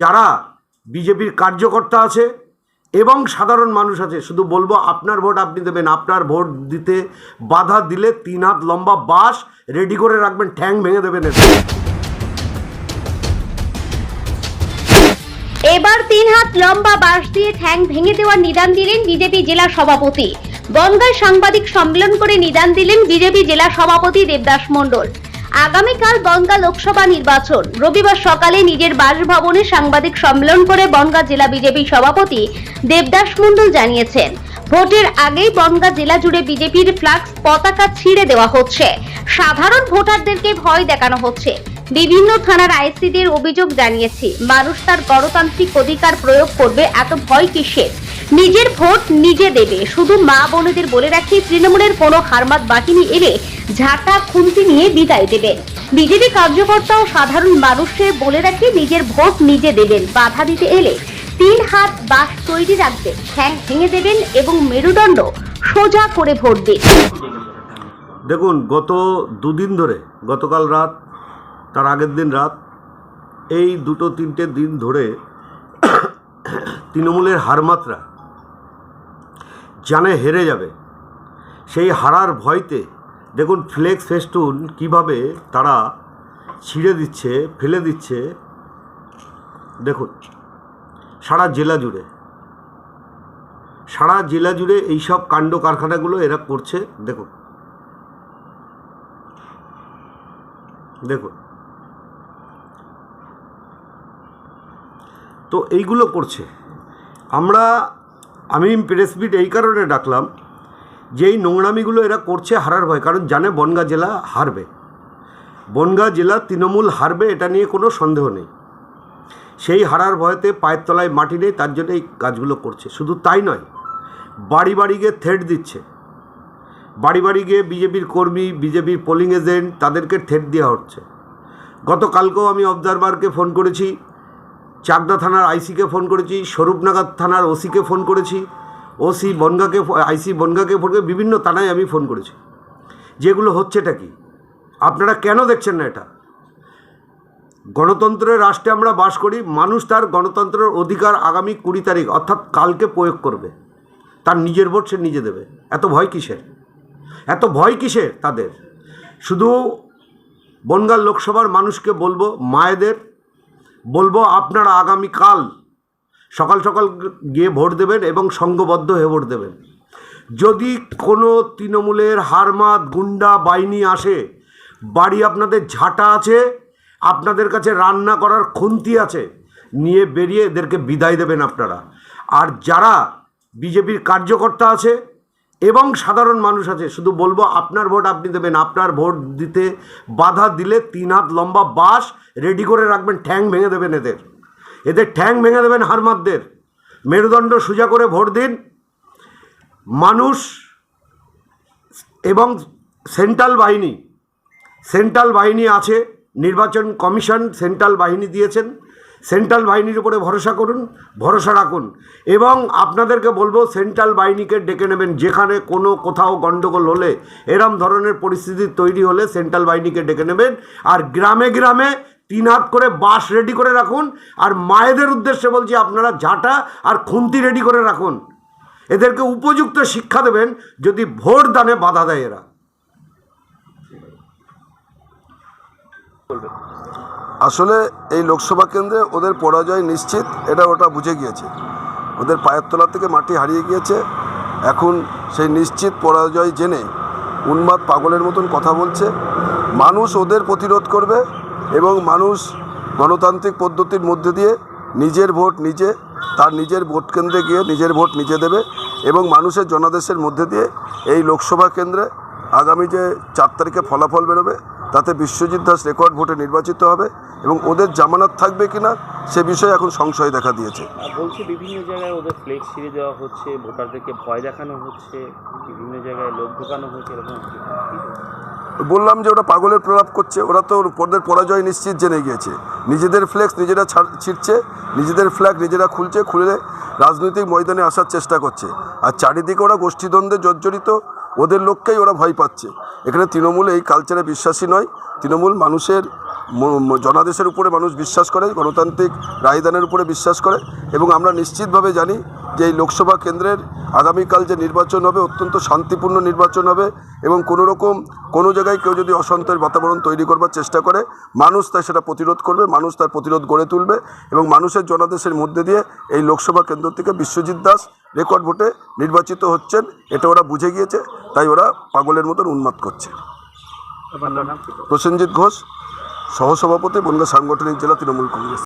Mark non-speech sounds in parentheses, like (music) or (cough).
যারা বিজেপির কার্যকর্তা আছে এবং সাধারণ মানুষ আছে, শুধু বলব আপনার ভোট আপনি দেবেন, আপনার ভোট দিতে বাধা দিলে তিন হাত লম্বা বাস রেডি করে রাখবেন, ঠ্যাং ভেঙে দেবেন এবার তিন হাত লম্বা বাঁশ দিয়ে ঠ্যাং ভেঙে দেওয়ার নিদান দিলেন বিজেপি জেলা সভাপতি। বনগাঁয় সাংবাদিক সম্মেলন করে নিদান দিলেন বিজেপি জেলা সভাপতি দেবদাস মণ্ডল। আগামীকাল বনগাঁ লোকসভা নির্বাচন। রবিবার সকালে নিজের বাসভবনে সাংবাদিক সম্মেলন করে বনগাঁ জেলা বিজেপি সভাপতি দেবদাস মণ্ডল জানিয়েছেন, ভোটের আগেই বনগাঁ জেলা জুড়ে বিজেপির ফ্লাক্স পতাকা ছিঁড়ে দেওয়া হচ্ছে। সাধারণ ভোটারদেরকে ভয় দেখানো হচ্ছে। বিভিন্ন থানার আইসিদের অভিযোগ জানিয়েছি, মানুষ তার গণতান্ত্রিক অধিকার প্রয়োগ করবে, এত ভয় কিসের? নিজের ভোট নিজে দেবে। শুধু মা বোনেদের বলে রাখি, তৃণমূলের কোনো হারমাত বাহিনী এলে ঝাঁটা খুন্তি নিয়ে বিদায় দেবে। বিজেপি কার্যকর্তা ও সাধারণ মানুষকে বলে রাখি, নিজের ভোট নিজে দেবেন। বাধা দিতে এলে তিন হাত বাস তৈরি রাখবে। ঠ্যাং ভেঙে দেবেন এবং মেরুদণ্ড সোজা করে ভোট দিন। দেখুন, গত দুদিন ধরে, গতকাল রাত, তার আগের দিন রাত, এই দুটো তিনটে দিন ধরে (coughs) তৃণমূলের হারমাত্রা জানে হেরে যাবে। সেই হারার ভয়তে দেখুন ফ্লেক্স ফেস্টুন কীভাবে তারা ছিঁড়ে দিচ্ছে, ফেলে দিচ্ছে। দেখুন, সারা জেলা জুড়ে। সারা জেলা জুড়ে এইসব কাণ্ড কারখানাগুলো এরা করছে, দেখুন। দেখুন। তো এইগুলো করছে। আমরা আমি প্রেস মিট এই কারণে ডাকলাম যে এই নোংরামিগুলো এরা করছে হারার ভয়, কারণ জানে বনগাঁ জেলা হারবে। বনগাঁ জেলা তৃণমূল হারবে, এটা নিয়ে কোনো সন্দেহ নেই। সেই হারার ভয়তে পায়ের তলায় মাটি নেই, তার জন্য এই কাজগুলো করছে। শুধু তাই নয়, বাড়ি বাড়ি গিয়ে থ্রেট দিচ্ছে। বাড়ি বাড়ি গিয়ে বিজেপির কর্মী, বিজেপির পোলিং এজেন্ট তাদেরকে ঠেট দেওয়া হচ্ছে। গতকালকেও আমি অবজারভারকে ফোন করেছি চাকদা থানার আইসিকে ফোন করেছি, স্বরূপনগর থানার ওসিকে ফোন করেছি, ওসি বনগাকে আইসি বনগাকে ফোন করে বিভিন্ন থানায় আমি ফোন করেছি। যেগুলো হচ্ছেটা কি? আপনারা কেন দেখছেন না এটা? গণতন্ত্রের রাষ্ট্রে আমরা বাস করি, মানুষ তার গণতন্ত্রের অধিকার আগামী কুড়ি তারিখ, অর্থাৎ কালকে প্রয়োগ করবে। তার নিজের ভোট সে নিজে দেবে। এত ভয় কিসের? এত ভয় কিসের তাদের? শুধু বনগাঁ লোকসভার মানুষকে বলব, মায়েদের বলব আপনারা আগামীকাল সকাল সকাল গিয়ে ভোট দেবেন এবং সঙ্গবদ্ধ হয়ে ভোট দেবেন। যদি কোনো তৃণমূলের হারমাত গুন্ডা, বাহিনী আসে, বাড়ি আপনাদের ঝাঁটা আছে, আপনাদের কাছে রান্না করার খুন্তি আছে, নিয়ে বেরিয়ে এদেরকে বিদায় দেবেন আপনারা। আর যারা বিজেপির কার্যকর্তা আছে এবং সাধারণ মানুষ আছে, শুধু বলব আপনার ভোট আপনি দেবেন, আপনার ভোট দিতে বাধা দিলে তিন হাত লম্বা বাঁশ রেডি করে রাখবেন, ঠ্যাং ভেঙে দেবেন এদের। এদের ঠ্যাং ভেঙে দেবেন হারমাতদের মেরুদণ্ড সোজা করে ভোট দিন। মানুষ এবং সেন্ট্রাল বাহিনী সেন্ট্রাল বাহিনী আছে, নির্বাচন কমিশন সেন্ট্রাল বাহিনী দিয়েছেন। সেন্ট্রাল বাহিনীর উপরে ভরসা করুন, ভরসা রাখুন। এবং আপনাদেরকে বলব, সেন্ট্রাল বাহিনীকে ডেকে নেবেন। যেখানে কোনো কোথাও গণ্ডগোল হলে, এরম ধরনের পরিস্থিতি তৈরি হলে সেন্ট্রাল বাহিনীকে ডেকে নেবেন। আর গ্রামে গ্রামে তিন হাত করে বাস রেডি করে রাখুন। আর মায়েদের উদ্দেশ্যে বলছি, আপনারা ঝাঁটা আর খুন্তি রেডি করে রাখুন। এদেরকে উপযুক্ত শিক্ষা দেবেন, যদি ভোট দানে বাধা দেয় এরা। আসলে এই লোকসভা কেন্দ্রে ওদের পরাজয় নিশ্চিত, এটা ওটা বুঝে গিয়েছে। ওদের পায়ের তলা থেকে মাটি হারিয়ে গিয়েছে। এখন সেই নিশ্চিত পরাজয় জেনে উন্মাদ পাগলের মতন কথা বলছে। মানুষ ওদের প্রতিরোধ করবে এবং মানুষ গণতান্ত্রিক পদ্ধতির মধ্যে দিয়ে নিজের ভোট নিজে, তার নিজের ভোট কেন্দ্রে গিয়ে নিজের ভোট নিজে দেবে এবং মানুষের জনাদেশের মধ্যে দিয়ে এই লোকসভা কেন্দ্রে আগামী যে চার তারিখে ফলাফল বেরোবে, তাতে বিশ্বজিৎ দাস রেকর্ড ভোটে নির্বাচিত হবে। এবং ওদের জামানত থাকবে কি না সে বিষয়ে এখন সংশয় দেখা দিয়েছে। আর বলছে বিভিন্ন জায়গায় ওদের ফ্লেক্স ছিঁড়ে দেওয়া হচ্ছে ভোটারদেরকে ভয় দেখানো হচ্ছে বিভিন্ন জায়গায় লোক ঢোকানো হচ্ছে এরকম। বললাম যে ওরা পাগলের প্রলাপ করছে ওরা তো ওদের পরাজয় নিশ্চিত জেনে গিয়েছে। নিজেদের ফ্লেক্স নিজেরা ছিঁড়ছে নিজেদের ফ্ল্যাগ নিজেরা খুলছে খুলে রাজনৈতিক ময়দানে আসার চেষ্টা করছে। আর চারিদিকে ওরা গোষ্ঠীদ্বন্দ্বে জর্জরিত ওদের লোককেই ওরা ভয় পাচ্ছে। এখানে তৃণমূল এই কালচারে বিশ্বাসী নয়। তৃণমূল মানুষের জনাদেশের উপরে মানুষ বিশ্বাস করে, গণতান্ত্রিক রায়দানের উপরে বিশ্বাস করে এবং আমরা নিশ্চিতভাবে জানি যে এই লোকসভা কেন্দ্রের আগামীকাল যে নির্বাচন হবে অত্যন্ত শান্তিপূর্ণ নির্বাচন হবে এবং কোনো রকম কোনো জায়গায় কেউ যদি অশান্তের বাতাবরণ তৈরি করবার চেষ্টা করে, মানুষ তাই সেটা প্রতিরোধ করবে, মানুষ তার প্রতিরোধ গড়ে তুলবে এবং মানুষের জনাদেশের মধ্যে দিয়ে এই লোকসভা কেন্দ্র থেকে বিশ্বজিৎ দাস রেকর্ড ভোটে নির্বাচিত হচ্ছেন এটা ওরা বুঝে গিয়েছে তাই ওরা পাগলের মতন উন্মাদ করছে? প্রসেনজিৎ ঘোষ সহসভাপতি বনগা সাংগঠনিক জেলা তৃণমূল কংগ্রেস